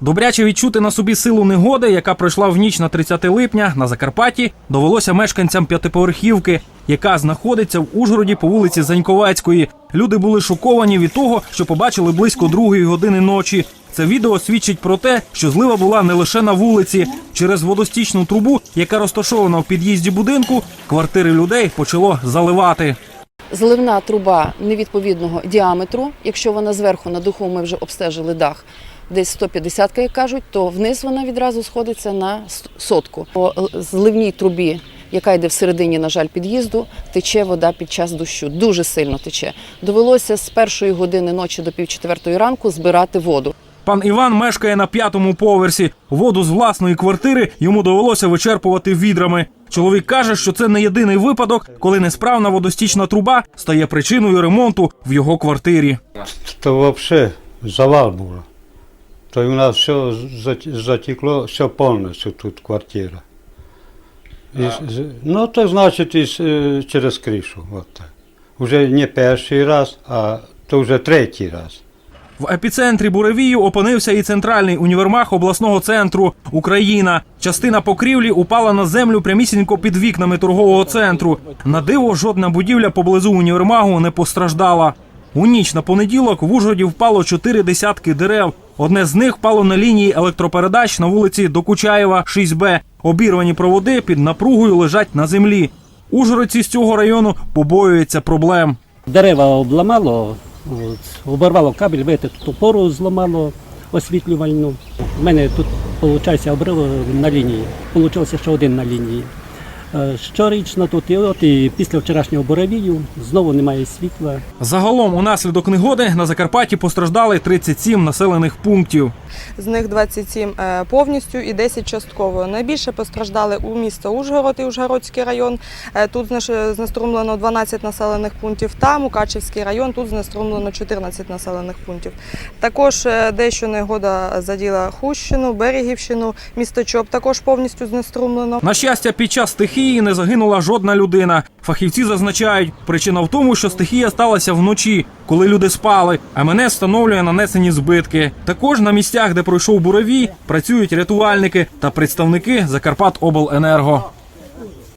Добряче відчути на собі силу негоди, яка пройшла в ніч на 30 липня на Закарпатті, довелося мешканцям п'ятиповерхівки, яка знаходиться в Ужгороді по вулиці Заньковецької. Люди були шоковані від того, що побачили близько другої години ночі. Це відео свідчить про те, що злива була не лише на вулиці. Через водостічну трубу, яка розташована в під'їзді будинку, квартири людей почало заливати. Зливна труба невідповідного діаметру. Якщо вона зверху на духу, ми вже обстежили дах. Десь 150, як кажуть, то вниз вона відразу сходиться на сотку. По зливній трубі, яка йде всередині, на жаль, під'їзду, тече вода під час дощу. Дуже сильно тече. Довелося з першої години ночі до півчетвертої ранку збирати воду. Пан Іван мешкає на п'ятому поверсі. Воду з власної квартири йому довелося вичерпувати відрами. Чоловік каже, що це не єдиний випадок, коли несправна водостічна труба стає причиною ремонту в його квартирі. То вообще завал було. То й у нас все затекло, все повністю тут квартира. І, ну, то значить із, через кришу. От так. Уже не перший раз, а то вже третій раз. В епіцентрі буревію опинився і центральний універмаг обласного центру Україна. Частина покрівлі упала на землю прямісінько під вікнами торгового центру. На диво, жодна будівля поблизу універмагу не постраждала. У ніч на понеділок в Ужгороді впало чотири десятки дерев. Одне з них впало на лінії електропередач на вулиці Докучаєва, 6Б. Обірвані проводи під напругою лежать на землі. Ужгородці з цього району побоюються проблем. Дерева обламало, от, оборвало кабель, видите, тут опору зламало освітлювальну. У мене тут, виходить, обрив на лінії. Получився ще один на лінії. Е, Щорічно тут і от і після вчорашнього буревію знову немає світла. Загалом, унаслідок негоди на Закарпатті постраждали 37 населених пунктів. з них 27 е, повністю і 10 частково. Найбільше постраждали у місто Ужгород і Ужгородський район. Е, Тут знеструмлено 12 населених пунктів. Та Мукачівський район тут знеструмлено 14 населених пунктів. Також дещо негода заділа Хущину, Берегівщину, місто Чоп також повністю знеструмлено. На щастя, під час стихії не загинула жодна людина. Фахівці зазначають, причина в тому, що стихія сталася вночі, коли люди спали, а мене встановлює нанесені збитки. Також на місцях, де пройшов буровій, працюють рятувальники та представники Закарпатобленерго.